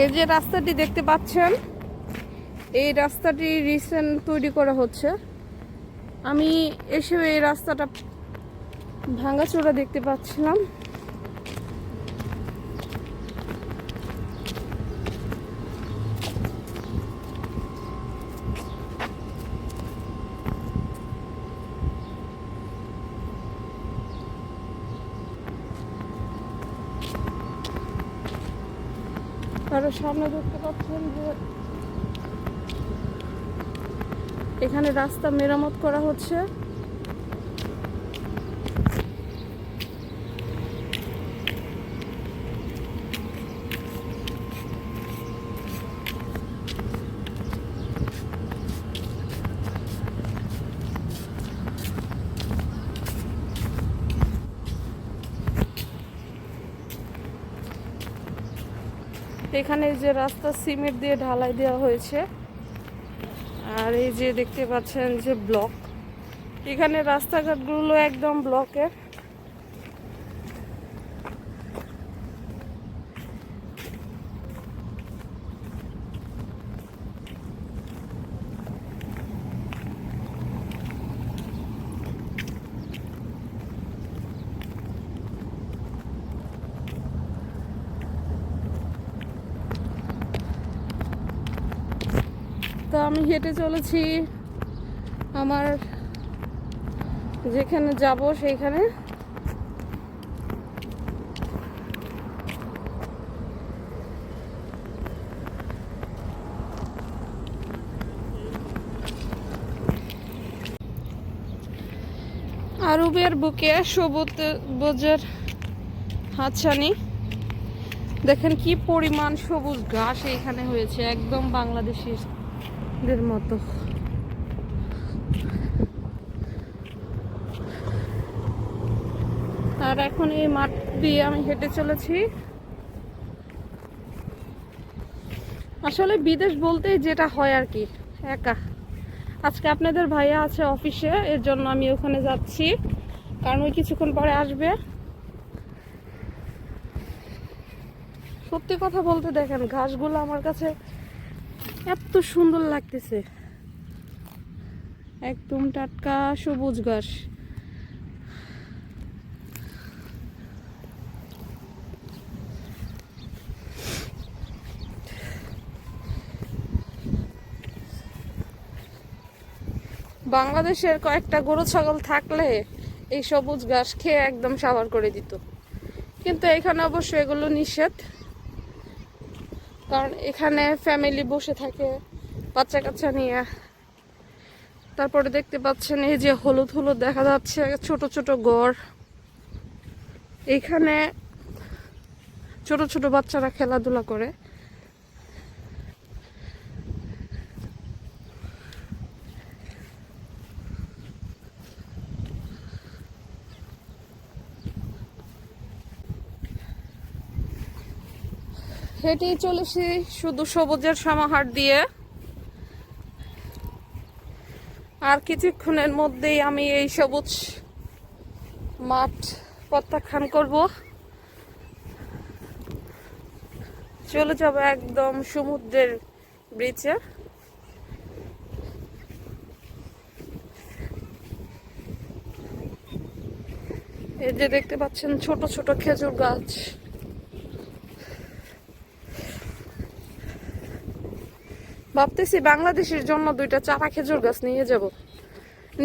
এই যে রাস্তাটি দেখতে পাচ্ছেন, এই রাস্তাটি রিসেন্ট তৈরি করা হচ্ছে। আমি এসে এই রাস্তাটা ভাঙাচোরা দেখতে পাচ্ছিলাম। আরও সামনে দেখতে পাচ্ছেন যে এখানে রাস্তা মেরামত করা হচ্ছে। এখানে যে রাস্তা সিমেন্ট দিয়ে ঢালাই দেওয়া হয়েছে। আর এই যে দেখতে পাচ্ছেন যে ব্লক। এখানে রাস্তাঘাটগুলো একদম ব্লকের তো আমি হেঁটে চলেছি আমার যেখানে যাব সেইখানে। আরবের বুকে সবুজ হাতছানি। দেখেন কি পরিমাণ সবুজ ঘাস এখানে হয়েছে, একদম বাংলাদেশের দের মতো। আর এখন এই মাঠ দিয়ে আমি হেঁটে চলেছি। আসলে বিদেশ বলতেই যেটা হয় আর কি, একা। আজকে আপনাদের ভাইয়া আছে অফিসে, এর জন্য আমি ওখানে যাচ্ছি, কারণ ওই কিছুক্ষণ পরে আসবে। সত্যি কথা বলতে দেখেন, ঘাসগুলো আমার কাছে এত সুন্দর লাগতেছে। একদম টাটকা সবুজ ঘাস। বাংলাদেশের কয়েকটা গরু ছাগল থাকলে এই সবুজ ঘাস খেয়ে একদম সাবার করে দিত। কিন্তু এখানে অবশ্য এগুলো নিষেধ। কারণ এখানে ফ্যামিলি বসে থাকে বাচ্চা কাচ্চা নিয়ে। তারপরে দেখতে পাচ্ছেন এই যে হলুদ হলুদ দেখা যাচ্ছে, ছোট ছোট গড়। এখানে ছোট ছোট বাচ্চারা খেলাধুলা করে। হেঁটেই চলেছি শুধু সবুজের সমাহার দিয়ে। আর কিছুক্ষণের মধ্যেই আমি এই সবুজ মাঠ প্রত্যাখ্যান করব। চলে যাব একদম সমুদ্রের ব্রিজে এই যে দেখতে পাচ্ছেন ছোট ছোট খেজুর গাছ। ভাবতেছি বাংলাদেশের জন্য দুইটা চারা খেজুর গাছ নিয়ে যাব।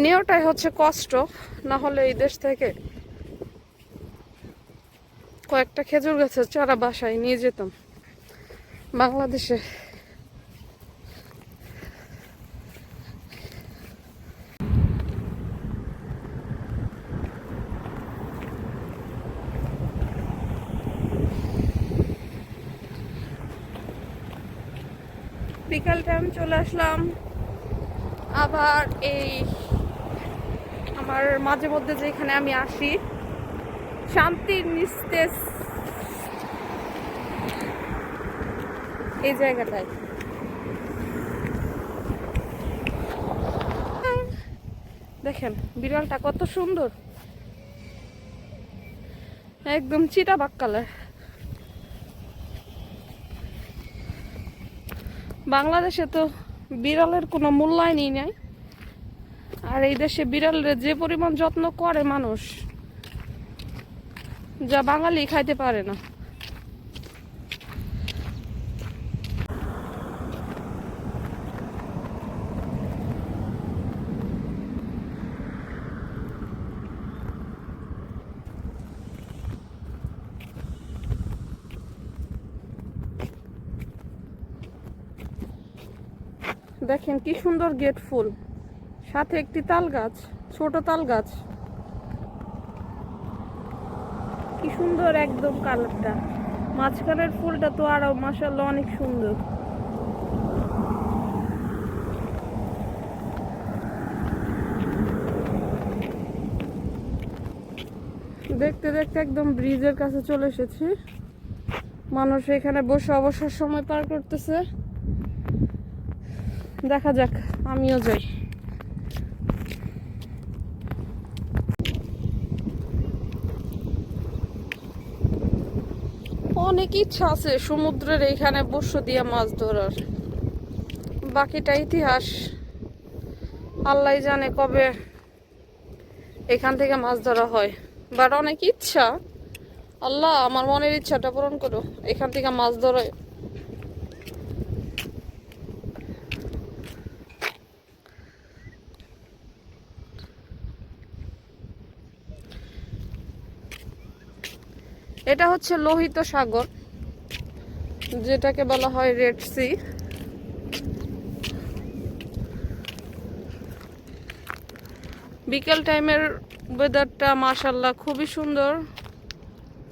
নেওয়াটাই হচ্ছে কষ্ট, না হলে এই দেশ থেকে কয়েকটা খেজুর গাছের চারা বাসায় নিয়ে যেতাম। বাংলাদেশে বিকাল টাইম চলে আসলাম। আবার এই আমার মাঝে মধ্যে যেখানে আমি আসি, শান্তির নিস্তেজ এই জায়গাটায়। দেখেন, বিড়ালটা কত সুন্দর। একদম চিটা বাক কালার বাংলাদেশে তো বিড়ালের কোনো মূল্যায়নই নাই। আর এই দেশে বিড়ালের যে পরিমাণ যত্ন করে মানুষ, যা বাঙালি খাইতে পারে না। দেখেন কি সুন্দর গেট ফুল। সাথে একটি তাল গাছ, ছোট তাল গাছ। কি সুন্দর একদম কালারটা। মাঝখানের ফুলটা তো আরও মাসাল্লাহ অনেক সুন্দর। দেখতে দেখতে একদম ব্রিজের কাছে চলে এসেছি। মানুষ এখানে বসে অবসর সময় পার করতেছে। দেখা যাক, আমিও যাই। অনেক ইচ্ছা আছে সমুদ্রের এইখানে বসে দিয়ে মাছ ধরার। বাকিটা ইতিহাস। আল্লাহ জানে কবে এখান থেকে মাছ ধরা হয়। বাট অনেক ইচ্ছা। আল্লাহ, আমার মনের ইচ্ছাটা পূরণ করো। এখান থেকে মাছ ধরে এটা হচ্ছে লোহিত সাগর, যেটাকে বলা হয় রেড সি বিকেল টাইমের ওয়েদারটা মাশাল্লাহ খুবই সুন্দর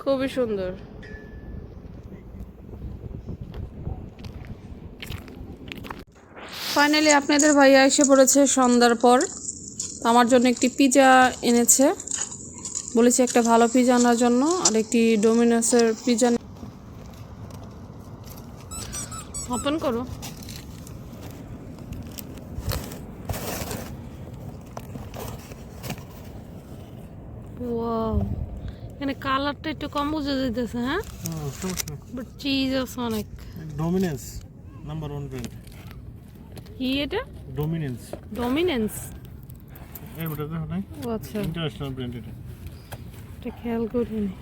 খুবই সুন্দর। ফাইনালি আপনাদের ভাইয়া এসে পড়েছে সন্ধ্যার পর। আমার জন্য একটি পিজা এনেছে। বলেছি একটা ভালো পিজা আনার জন্য আর একটি ডোমিনোসের পিজা ওপেন করো। ওয়াও এখানে কালারটা একটু কম বুঝে যেতেছে হ্যাঁ? বাট চিজ আছে অনেক। ডমিনেন্স নাম্বার ওয়ান ব্র্যান্ড কি এটা? ডমিনেন্স ডমিনেন্স মধ্যে দেখো নাই? ও আচ্ছা। ইন্টারন্যাশনাল ব্র্যান্ড এটা। এটা খেয়াল করিনি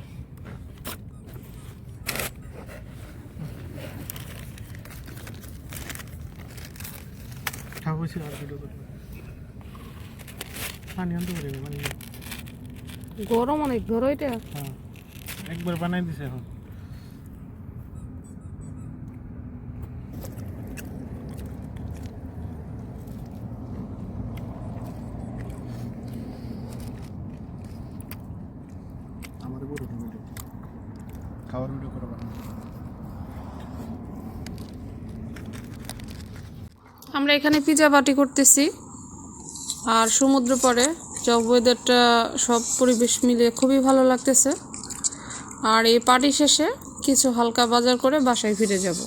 ঠাক হয়েছে আর দুটো করে পানি আনতে পারি না গরম অনেক ধরো এটা। হ্যাঁ একবার বানাই দিছে এখন। খাওয়ার ভিডিও করে আমরা এখানে পিজা বাটি করতেছি, আর সমুদ্র পরে জব ওয়েদারটা সব পরিবেশ মিলে খুবই ভালো লাগতেছে। আর এই পার্টি শেষে কিছু হালকা বাজার করে বাসায় ফিরে যাব।